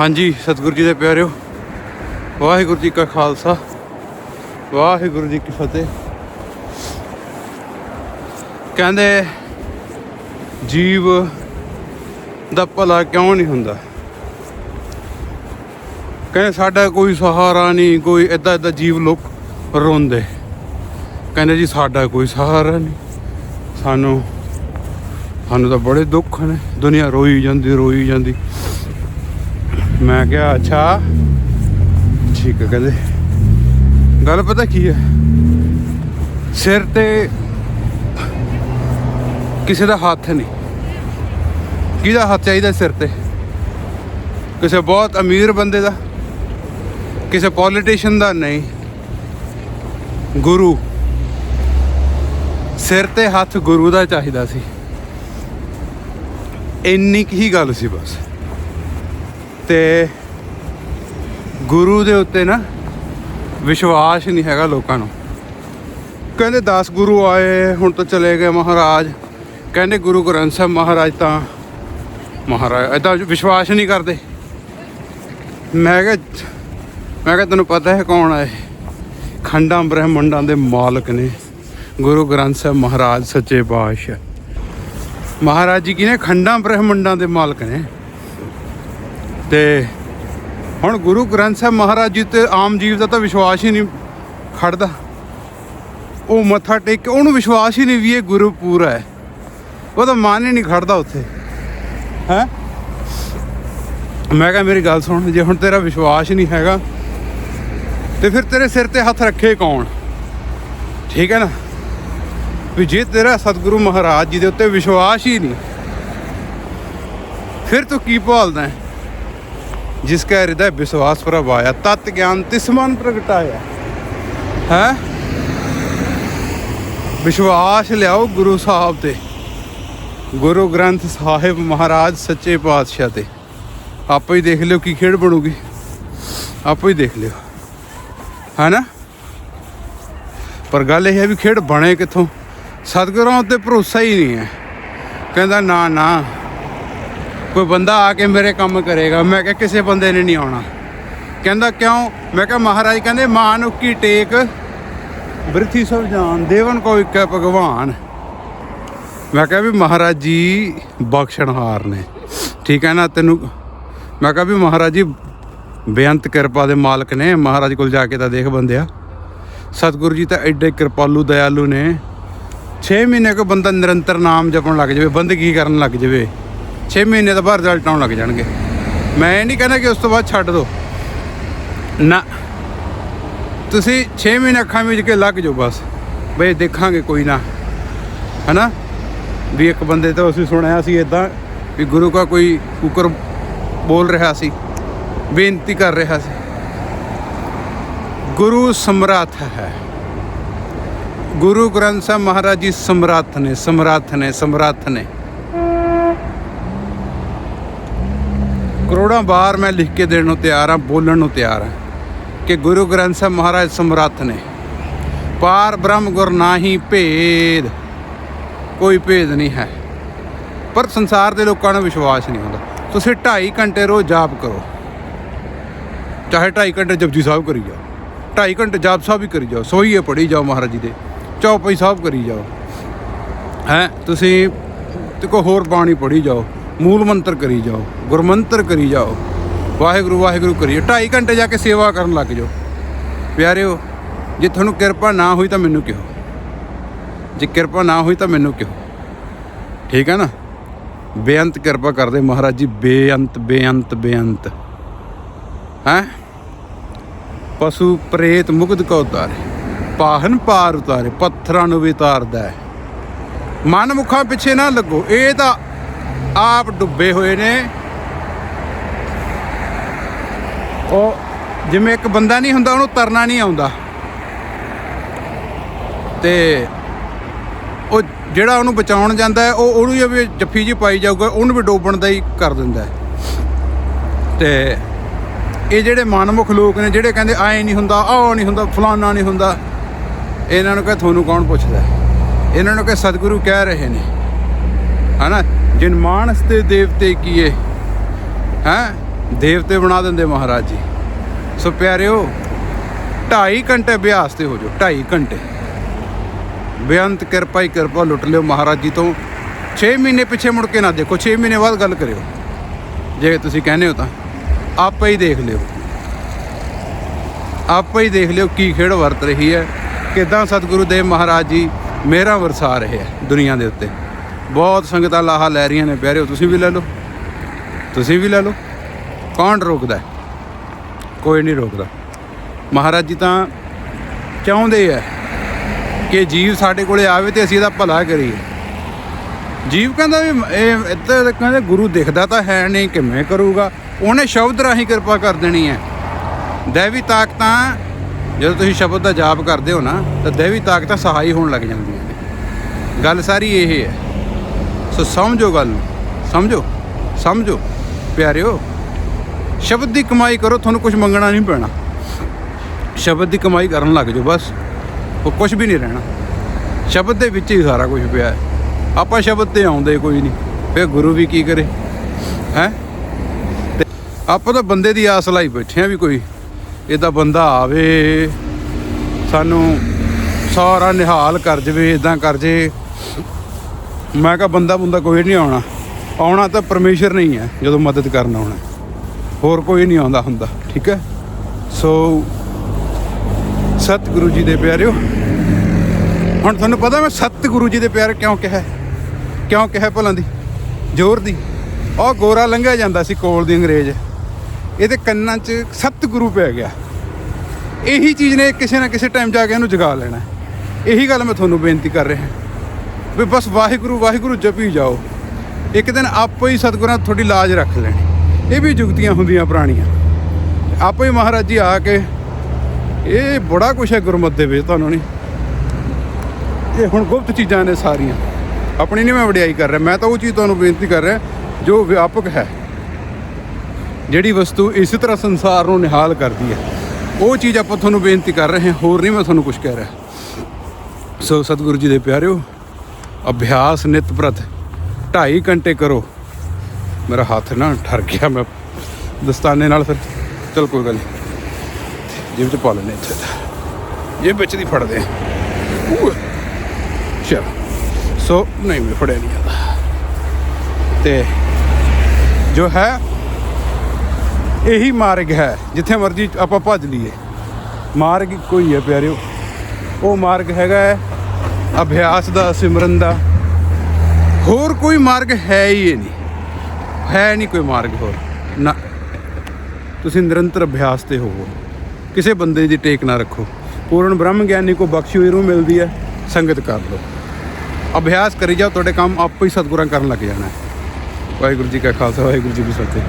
ਹਾਂਜੀ, ਸਤਿਗੁਰੂ ਜੀ ਦੇ ਪਿਆਰਿਓ, ਵਾਹਿਗੁਰੂ ਜੀ ਕਾ ਖਾਲਸਾ, ਵਾਹਿਗੁਰੂ ਜੀ ਕੀ ਫਤਿਹ। ਕਹਿੰਦੇ, ਜੀਵ ਦਾ ਭਲਾ ਕਿਉਂ ਨਹੀਂ ਹੁੰਦਾ? ਕਹਿੰਦੇ, ਸਾਡਾ ਕੋਈ ਸਹਾਰਾ ਨਹੀਂ, ਕੋਈ ਇਦਾਂ ਇਦਾਂ ਜੀਵ ਲੋਕ ਰੋਂਦੇ। ਕਹਿੰਦੇ ਜੀ, ਸਾਡਾ ਕੋਈ ਸਹਾਰਾ ਨਹੀਂ। ਸਾਨੂੰ ਸਾਨੂੰ ਤਾਂ ਬੜੇ ਦੁੱਖ ਨੇ। ਦੁਨੀਆ ਰੋਈ ਜਾਂਦੀ ਰੋਈ ਜਾਂਦੀ। ਮੈਂ ਕਿਹਾ, ਅੱਛਾ। ਠੀਕ ਹੈ ਕਹਿੰਦੇ। ਗੱਲ ਪਤਾ ਕੀ ਹੈ ਸਿਰ ਤੇ ਕਿਸੇ ਦਾ ਹੱਥ ਨਹੀਂ। ਕਿਹਦਾ ਹੱਥ ਚਾਹੀਦਾ ਸਿਰ ਤੇ? ਕਿਸੇ ਬਹੁਤ ਅਮੀਰ ਬੰਦੇ ਦਾ? ਕਿਸੇ ਪੋਲੀਟੀਸ਼ੀਅਨ ਦਾ ਨਹੀਂ। ਗੁਰੂ। ਸਿਰ ਤੇ ਹੱਥ ਗੁਰੂ ਦਾ ਚਾਹੀਦਾ ਸੀ। ਇੰਨੀ ਕੁ ਹੀ ਗੱਲ ਸੀ ਬਸ। ਤੇ ਗੁਰੂ ਦੇ ਉੱਤੇ ਨਾ ਵਿਸ਼ਵਾਸ ਨਹੀਂ ਹੈਗਾ ਲੋਕਾਂ ਨੂੰ। ਕਹਿੰਦੇ 10 ਗੁਰੂ ਆਏ, ਹੁਣ ਤਾਂ ਚਲੇ ਗਏ ਮਹਾਰਾਜ। ਕਹਿੰਦੇ ਗੁਰੂ ਗ੍ਰੰਥ ਸਾਹਿਬ ਮਹਾਰਾਜ ਤਾਂ ਮਹਾਰਾਜ ਇਦਾਂ ਵਿਸ਼ਵਾਸ ਨਹੀਂ ਕਰਦੇ। ਮੈਂ ਕਿਹਾ ਮੈਂ ਕਿਹਾ ਤੈਨੂੰ ਪਤਾ ਹੈ ਕੌਣ ਆਏ ਖੰਡਾਂ ਬ੍ਰਹਿਮੰਡਾਂ ਦੇ ਮਾਲਕ ਨੇ। ਗੁਰੂ ਗ੍ਰੰਥ ਸਾਹਿਬ ਮਹਾਰਾਜ ਸੱਚੇ ਪਾਤਸ਼ਾਹ। ਮਹਾਰਾਜ ਜੀ ਕੀ ਨੇ? ਖੰਡਾਂ ਬ੍ਰਹਿਮੰਡਾਂ ਦੇ ਮਾਲਕ ਨੇ। ਤੇ ਹੁਣ ਗੁਰੂ ਗ੍ਰੰਥ ਸਾਹਿਬ ਮਹਾਰਾਜ ਜੀ ਤੇ ਆਮ ਜੀਵ ਦਾ ਤਾਂ ਵਿਸ਼ਵਾਸ ਹੀ ਨਹੀਂ ਖੜਦਾ। ਉਹ ਮੱਥਾ ਟੇਕ ਕੇ ਉਹਨੂੰ ਵਿਸ਼ਵਾਸ ਹੀ ਨਹੀਂ ਵੀ ਇਹ ਗੁਰੂ ਪੂਰਾ ਹੈ। ਉਹ ਤਾਂ ਮਨ ਹੀ ਨਹੀਂ ਖੜਦਾ ਉੱਥੇ। ਹੈ? ਮੈਂ ਕਿਹਾ ਮੇਰੀ ਗੱਲ ਸੁਣ, ਜੇ ਹੁਣ ਤੇਰਾ ਵਿਸ਼ਵਾਸ ਹੀ ਨਹੀਂ ਹੈਗਾ, ਤੇ ਫਿਰ ਤੇਰੇ ਸਿਰ ਤੇ ਹੱਥ ਰੱਖੇ ਕੌਣ? ਠੀਕ ਹੈ ਨਾ? ਵੀ ਜੇ ਤੇਰਾ ਸਤਿਗੁਰੂ ਮਹਾਰਾਜ ਜੀ ਦੇ ਉੱਤੇ ਵਿਸ਼ਵਾਸ ਹੀ ਨਹੀਂ, ਫਿਰ ਤੂੰ ਕੀ ਭਾਲਦਾ ਹੈ? ਜਿਸ ਕਾ ਹਿਰਦੈ ਵਿਸ਼ਵਾਸ ਪ੍ਰਭਾਇਆ ਤਤ ਗਿਆਨ ਤਿਸਮਨ ਪ੍ਰਗਟਾਇਆ ਹੈ ਵਿਸ਼ਵਾਸ ਲਿਆਓ ਗੁਰੂ ਸਾਹਿਬ ਤੇ ਗੁਰੂ ਗ੍ਰੰਥ ਸਾਹਿਬ ਮਹਾਰਾਜ ਸੱਚੇ ਪਾਤਸ਼ਾਹ ਤੇ ਆਪੇ ਹੀ ਦੇਖ ਲਿਓ ਕੀ ਖੇਡ ਬਣੂਗੀ ਆਪੇ ਹੀ ਦੇਖ ਲਿਓ ਹੈਨਾ ਪਰ ਗੱਲ ਇਹ ਹੈ ਵੀ ਖੇਡ ਬਣੇ ਕਿੱਥੋਂ ਸਤਿਗੁਰਾਂ ਉੱਤੇ ਭਰੋਸਾ ਹੀ ਨਹੀਂ ਹੈ ਕਹਿੰਦਾ ਨਾ ਨਾ ਕੋਈ ਬੰਦਾ ਆ ਕੇ ਮੇਰੇ ਕੰਮ ਕਰੇਗਾ। ਮੈਂ ਕਿਹਾ ਕਿਸੇ ਬੰਦੇ ਨੇ ਨਹੀਂ ਆਉਣਾ। ਕਹਿੰਦਾ, ਕਿਉਂ? ਮੈਂ ਕਿਹਾ, ਮਹਾਰਾਜ ਕਹਿੰਦੇ ਮਾਨ ਕੀ ਟੇਕ? ਬ੍ਰਿਥੀ ਸਭ ਜਾਣ, ਦੇਵਨ ਕੋ ਇੱਕ ਭਗਵਾਨ। ਮੈਂ ਕਿਹਾ ਵੀ, ਮਹਾਰਾਜ ਜੀ ਬਖਸ਼ਣਹਾਰ ਨੇ। ਠੀਕ ਹੈ ਨਾ, ਤੈਨੂੰ ਮੈਂ ਕਿਹਾ ਵੀ, ਮਹਾਰਾਜ ਜੀ, ਬੇਅੰਤ ਕਿਰਪਾ ਦੇ ਮਾਲਕ ਨੇ। ਮਹਾਰਾਜ ਕੋਲ ਜਾ ਕੇ ਤਾਂ ਦੇਖ ਬੰਦਿਆ। ਸਤਿਗੁਰੂ ਜੀ ਤਾਂ ਐਡੇ ਕਿਰਪਾਲੂ, ਦਇਆਲੂ ਨੇ। 6 ਮਹੀਨੇ ਕੋ ਬੰਦਾ ਨਿਰੰਤਰ ਨਾਮ ਜਪਣ ਲੱਗ ਜਾਵੇ। ਬੰਦਗੀ ਕਰਨ ਲੱਗ ਜਾਵੇ। 6 ਮਹੀਨੇ ਤੋਂ ਬਾਅਦ ਰਿਜ਼ਲਟ ਆਉਣ ਲੱਗ ਜਾਣਗੇ। ਮੈਂ ਇਹ ਨਹੀਂ ਕਹਿੰਦਾ ਕਿ ਉਸ ਤੋਂ ਬਾਅਦ ਛੱਡ ਦਿਓ ਨਾ। ਤੁਸੀਂ 6 ਮਹੀਨੇ ਅੱਖਾਂ ਵਿੱਚ ਕੇ ਲੱਗ ਜਾਓ ਬਸ। ਬਈ ਦੇਖਾਂਗੇ ਕੋਈ ਨਾ। ਹਨਾ? ਵੀ ਇੱਕ ਬੰਦੇ ਤੋਂ ਅਸੀਂ ਸੁਣਿਆ ਸੀ ਇਦਾਂ ਵੀ ਗੁਰੂ ਕਾ ਕੋਈ ਕੁਕਰ ਬੋਲ ਰਿਹਾ ਸੀ, ਬੇਨਤੀ ਕਰ ਰਿਹਾ ਸੀ। ਗੁਰੂ ਸਮਰੱਥ ਹੈ। ਗੁਰੂ ਗ੍ਰੰਥ ਸਾਹਿਬ ਮਹਾਰਾਜ ਜੀ ਸਮਰੱਥ ਨੇ ਸਮਰੱਥ ਨੇ ਸਮਰੱਥ ਨੇ। ਕਰੋੜਾਂ ਵਾਰ ਮੈਂ ਲਿਖ ਕੇ ਦੇਣ ਨੂੰ ਤਿਆਰ ਹਾਂ, ਬੋਲਣ ਨੂੰ ਤਿਆਰ ਹਾਂ ਕਿ ਗੁਰੂ ਗ੍ਰੰਥ ਸਾਹਿਬ ਮਹਾਰਾਜ ਸਮਰੱਥ ਨੇ। ਪਾਰ ਬ੍ਰਹਮ ਗੁਰ ਨਾਹੀ ਭੇਦ, ਕੋਈ ਭੇਦ ਨਹੀਂ ਹੈ। ਪਰ ਸੰਸਾਰ ਦੇ ਲੋਕਾਂ ਨੂੰ ਵਿਸ਼ਵਾਸ ਨਹੀਂ ਹੁੰਦਾ। ਤੁਸੀਂ 2.5 ਘੰਟੇ ਰੋਜ਼ ਜਾਪ ਕਰੋ। ਚਾਹੇ 2.5 ਘੰਟੇ ਜਪਜੀ ਸਾਹਿਬ ਕਰੀ ਜਾਓ। 2.5 ਘੰਟੇ ਜਾਪ ਸਾਹਿਬ ਵੀ ਕਰੀ ਜਾਓ। ਸੋਈਏ ਪੜੀ ਜਾਓ ਮਹਾਰਾਜ ਜੀ ਦੇ। ਚੌਪਈ ਸਾਹਿਬ ਕਰੀ ਜਾਓ। ਹੈ, ਤੁਸੀਂ ਤੇ ਕੋ ਹੋਰ ਬਾਣੀ ਪੜੀ ਜਾਓ। ਮੂਲ ਮੰਤਰ ਕਰੀ ਜਾਓ, ਗੁਰਮੰਤਰ ਕਰੀ ਜਾਓ, ਵਾਹਿਗੁਰੂ ਵਾਹਿਗੁਰੂ ਕਰੀ ਜਾਓ 2.5 ਘੰਟੇ ਜਾ ਕੇ ਸੇਵਾ ਕਰਨ ਲੱਗ ਜਾਓ। ਪਿਆਰਿਓ, ਜੇ ਤੁਹਾਨੂੰ ਕਿਰਪਾ ਨਾ ਹੋਈ ਤਾਂ ਮੈਨੂੰ ਕਿਹੋ? ਜੇ ਕਿਰਪਾ ਨਾ ਹੋਈ ਤਾਂ ਮੈਨੂੰ ਕਿਹੋ? ਠੀਕ ਹੈ ਨਾ? ਬੇਅੰਤ ਕਿਰਪਾ ਕਰਦੇ ਮਹਾਰਾਜ ਜੀ, ਬੇਅੰਤ ਬੇਅੰਤ ਬੇਅੰਤ। ਹੈ? ਪਸ਼ੂ ਪ੍ਰੇਤ ਮੁਕਤ ਕੋ ਉਤਾਰੇ, ਪਾਹਨ ਪਾਰ ਉਤਾਰੇ, ਪੱਥਰਾਂ ਨੂੰ ਵੀ ਉਤਾਰਦਾ ਹੈ। ਮਨ ਮੁਖਾਂ ਪਿੱਛੇ ਨਾ ਲੱਗੋ, ਇਹ ਤਾਂ ਆਪ ਡੁੱਬੇ ਹੋਏ ਨੇ। ਉਹ ਜਿਵੇਂ ਇੱਕ ਬੰਦਾ ਨਹੀਂ ਹੁੰਦਾ, ਉਹਨੂੰ ਤਰਨਾ ਨਹੀਂ ਆਉਂਦਾ। ਤੇ ਉਹ ਜਿਹੜਾ ਉਹਨੂੰ ਬਚਾਉਣ ਜਾਂਦਾ ਹੈ, ਉਹ ਉਹਨੂੰ ਵੀ ਜੱਫੀ ਜੀ ਪਾਈ ਜਾਊਗਾ, ਉਹਨੂੰ ਵੀ ਡੋਬਣ ਦਾ ਹੀ ਕਰ ਦਿੰਦਾ ਹੈ। ਤੇ ਇਹ ਜਿਹੜੇ ਮਨਮੁਖ ਲੋਕ ਨੇ, ਜਿਹੜੇ ਕਹਿੰਦੇ ਆਏ ਨਹੀਂ ਹੁੰਦਾ, ਆਹ ਨਹੀਂ ਹੁੰਦਾ, ਫਲਾਨਾ ਨਹੀਂ ਹੁੰਦਾ, ਇਹਨਾਂ ਨੂੰ ਕਹੇ ਤੁਹਾਨੂੰ ਕੌਣ ਪੁੱਛਦਾ ਇਹਨਾਂ ਨੂੰ ਕਹੇ ਸਤਿਗੁਰੂ ਕਹਿ ਰਹੇ ਨੇ। ਹਨਾ? ਜਿਨ ਮਾਨਸ ਤੇ ਦੇਵਤੇ ਕੀਏ, ਹੈ? ਦੇਵਤੇ ਬਣਾ ਦਿੰਦੇ ਮਹਾਰਾਜ ਜੀ। ਸੋ ਪਿਆਰਿਓ 2.5 ਘੰਟੇ ਅਭਿਆਸ ਤੇ ਹੋ ਜਾਓ 2.5 ਘੰਟੇ। ਬੇਅੰਤ ਕਿਰਪਾ ਹੀ ਕਿਰਪਾ ਲੁੱਟ ਲਿਓ ਮਹਾਰਾਜ ਜੀ ਤੋਂ। 6 ਮਹੀਨੇ ਪਿੱਛੇ ਮੁੜ ਕੇ ਨਾ ਦੇਖੋ 6 ਮਹੀਨੇ ਬਾਅਦ ਗੱਲ ਕਰਿਓ। ਜੇ ਤੁਸੀਂ ਕਹਿੰਦੇ ਹੋ ਤਾਂ। ਆਪੇ ਹੀ ਦੇਖ ਲਿਓ। ਆਪੇ ਹੀ ਦੇਖ ਲਿਓ ਕੀ ਖੇਡ ਵਰਤ ਰਹੀ ਹੈ। ਕਿਦਾਂ ਸਤਿਗੁਰੂ ਦੇਵ ਮਹਾਰਾਜ ਜੀ ਮੇਰਾ ਵਰਸਾ ਰਹੇ ਹੈ ਦੁਨੀਆ ਦੇ ਉੱਤੇ। ਬਹੁਤ ਸੰਗਤਾਂ ਲਾਹਾ ਲੈ ਰਹੀਆਂ ਨੇ, ਪਿਆਰਿਓ, ਤੁਸੀਂ ਵੀ ਲੈ ਲਓ। ਤੁਸੀਂ ਵੀ ਲੈ ਲਓ। ਕੌਣ ਰੋਕਦਾ ਕੋਈ ਨਹੀਂ ਰੋਕਦਾ। ਮਹਾਰਾਜ ਜੀ ਤਾਂ ਚਾਹੁੰਦੇ ਆ ਕਿ ਜੀਵ ਸਾਡੇ ਕੋਲੇ ਆਵੇ ਤੇ ਅਸੀਂ ਇਹਦਾ ਭਲਾ ਕਰੀਏ। ਜੀਵ ਕਹਿੰਦਾ ਵੀ ਇਹ ਇੱਧਰ ਕਹਿੰਦੇ ਗੁਰੂ ਦਿਖਦਾ ਤਾਂ ਹੈ ਨਹੀਂ, ਕਿਵੇਂ ਕਰੂਗਾ? ਉਹਨੇ ਸ਼ਬਦ ਰਾਹੀਂ ਕਿਰਪਾ ਕਰ ਦੇਣੀ ਹੈ। ਦੇਵੀ ਤਾਕਤਾਂ, ਜਦੋਂ ਤੁਸੀਂ ਸ਼ਬਦ ਦਾ ਜਾਪ ਕਰਦੇ ਹੋ ਨਾ, ਤਾਂ ਦੇਵੀ ਤਾਕਤਾਂ ਸਹਾਈ ਹੋਣ ਲੱਗ ਜਾਂਦੀਆਂ ਨੇ। ਗੱਲ ਸਾਰੀ ਇਹ ਹੈ। ਸੋ ਸਮਝੋ ਗੱਲ ਨੂੰ। ਸਮਝੋ? ਸਮਝੋ? ਪਿਆਰਿਓ, ਸ਼ਬਦ ਦੀ ਕਮਾਈ ਕਰੋ, ਤੁਹਾਨੂੰ ਕੁਝ ਮੰਗਣਾ ਨਹੀਂ ਪੈਣਾ। ਸ਼ਬਦ ਦੀ ਕਮਾਈ ਕਰਨ ਲੱਗ ਜਾਓ ਬਸ। ਉਹ ਕੁਝ ਵੀ ਨਹੀਂ ਰਹਿਣਾ। ਸ਼ਬਦ ਦੇ ਵਿੱਚ ਹੀ ਸਾਰਾ ਕੁਝ ਪਿਆ ਹੈ। ਆਪਾਂ ਸ਼ਬਦ ਤੇ ਆਉਂਦੇ ਕੋਈ ਨਹੀਂ। ਫਿਰ ਗੁਰੂ ਵੀ ਕੀ ਕਰੇ? ਹੈ? ਆਪਾਂ ਤਾਂ ਬੰਦੇ ਦੀ ਆਸ ਲਾਈ ਬੈਠੇ ਆ ਵੀ ਕੋਈ ਇਹਦਾ ਬੰਦਾ ਆਵੇ। ਸਾਨੂੰ ਸਾਰਾ ਨਿਹਾਲ ਕਰ ਜਵੇ ਇਦਾਂ ਕਰ ਜੇ। ਮੈਂ ਕਿਹਾ ਬੰਦਾ ਬੰਦਾ ਕੋਈ ਨਹੀਂ ਆਉਣਾ। ਆਉਣਾ ਤਾਂ ਪਰਮੇਸ਼ਰ ਨਹੀਂ ਹੈ ਜਦੋਂ ਮਦਦ ਕਰਨ ਆਉਣਾ ਹੋਰ ਕੋਈ ਨਹੀਂ ਆਉਂਦਾ ਹੁੰਦਾ, ਠੀਕ ਹੈ? ਸੋ ਸਤਿਗੁਰੂ ਜੀ ਦੇ ਪਿਆਰਿਓ, ਹੁਣ ਤੁਹਾਨੂੰ ਪਤਾ ਮੈਂ ਸਤਿਗੁਰੂ ਜੀ ਦੇ ਪਿਆਰ ਕਿਉਂ ਕਿਹਾ? ਕਿਉਂ ਕਿਹਾ ਭਲਾਂ ਦੀ? ਜ਼ੋਰ ਦੀ। ਉਹ ਗੋਰਾ ਲੰਘਿਆ ਜਾਂਦਾ ਸੀ ਕੋਲ ਦੀ ਅੰਗਰੇਜ਼। ਇਹਦੇ ਕੰਨਾਂ 'ਚ ਸਤਿਗੁਰੂ ਪੈ ਗਿਆ। ਇਹੀ ਚੀਜ਼ ਨੇ ਕਿਸੇ ਨਾ ਕਿਸੇ ਟਾਈਮ ਜਾ ਕੇ ਇਹਨੂੰ ਜਗਾ ਲੈਣਾ ਇਹੀ ਗੱਲ ਮੈਂ ਤੁਹਾਨੂੰ ਬੇਨਤੀ ਕਰ ਰਿਹਾ ਵੀ ਬਸ ਵਾਹਿਗੁਰੂ ਵਾਹਿਗੁਰੂ ਜਪੀ ਜਾਓ। ਇੱਕ ਦਿਨ ਆਪੇ ਹੀ ਸਤਿਗੁਰਾਂ ਤੁਹਾਡੀ ਲਾਜ ਰੱਖ ਲੈਣੀ। ਇਹ ਵੀ ਜੁਗਤੀਆਂ ਹੁੰਦੀਆਂ ਪੁਰਾਣੀਆਂ। ਆਪੇ ਹੀ ਮਹਾਰਾਜ ਜੀ ਆ ਕੇ, ਇਹ ਬੜਾ ਕੁਛ ਹੈ ਗੁਰਮਤ ਦੇ ਵਿੱਚ ਤੁਹਾਨੂੰ ਨਹੀਂ ਇਹ ਹੁਣ ਗੁਪਤ ਚੀਜ਼ਾਂ ਨੇ ਸਾਰੀਆਂ। ਆਪਣੀ ਨਹੀਂ ਮੈਂ ਵਡਿਆਈ ਕਰ ਰਿਹਾ, ਮੈਂ ਤਾਂ ਉਹ ਚੀਜ਼ ਤੁਹਾਨੂੰ ਬੇਨਤੀ ਕਰ ਰਿਹਾ, ਜੋ ਵਿਆਪਕ ਹੈ। ਜਿਹੜੀ ਵਸਤੂ ਇਸੇ ਤਰ੍ਹਾਂ ਸੰਸਾਰ ਨੂੰ ਨਿਹਾਲ ਕਰਦੀ ਹੈ। ਉਹ ਚੀਜ਼ ਆਪਾਂ ਤੁਹਾਨੂੰ ਬੇਨਤੀ ਕਰ ਰਹੇ ਹਾਂ, ਹੋਰ ਨਹੀਂ ਮੈਂ ਤੁਹਾਨੂੰ ਕੁਝ ਕਹਿ ਰਿਹਾ। ਸੋ ਸਤਿਗੁਰੂ ਜੀ ਦੇ ਪਿਆਰਿਓ ਅਭਿਆਸ ਨਿਤ ਪ੍ਰਤ 2.5 ਘੰਟੇ ਕਰੋ। ਮੇਰਾ ਹੱਥ ਨਾ ਠਰ ਗਿਆ, ਮੈਂ ਦਸਤਾਨੇ ਨਾਲ ਫਿਰ ਚਲ ਕੋਈ ਗੱਲ ਨਹੀਂ। ਜੇਬ ਚ ਪਾ ਲੈਣੇ ਇੱਥੇ। ਜੇਬ ਵਿੱਚ ਦੀ ਫੜਦੇ ਆ ਚਲ। ਸੋ, ਨਹੀਂ, ਮੈਂ ਫੜਿਆ ਨਹੀਂ ਜਾਂਦਾ। ਤੇ ਜੋ ਹੈ, ਇਹੀ ਮਾਰਗ ਹੈ, ਜਿੱਥੇ ਮਰਜ਼ੀ ਆਪਾਂ ਭੱਜ ਲਈਏ। ਮਾਰਗ ਕੋਈ ਹੈ, ਪਿਆਰਿਓ। ਉਹ ਮਾਰਗ ਹੈਗਾ ਹੈ ਅਭਿਆਸ ਦਾ, ਸਿਮਰਨ ਦਾ। ਹੋਰ ਕੋਈ ਮਾਰਗ ਹੈ ਹੀ ਨਹੀਂ। ਹੈ ਨਹੀਂ ਕੋਈ ਮਾਰਗ ਹੋਰ। ਨਾ, ਤੁਸੀਂ ਨਿਰੰਤਰ ਅਭਿਆਸ ਤੇ ਹੋਵੋ। ਕਿਸੇ ਬੰਦੇ ਦੀ ਟੇਕ ਨਾ ਰੱਖੋ। ਪੂਰਨ ਬ੍ਰਹਮ ਗਿਆਨੀ ਕੋ ਬਖਸ਼ੀ ਹੋਈ ਰੂ ਮਿਲਦੀ ਹੈ, ਸੰਗਤ ਕਰ ਲਓ। ਅਭਿਆਸ ਕਰੀ ਜਾਓ, ਤੁਹਾਡੇ ਕੰਮ ਆਪੇ ਹੀ ਸਤਿਗੁਰਾਂ ਕਰਨ ਲੱਗ ਜਾਣਾ ਵਾਹਿਗੁਰੂ ਜੀ ਕਾ ਖਾਲਸਾ, ਵਾਹਿਗੁਰੂ ਜੀ ਕੀ ਫਤਿਹ।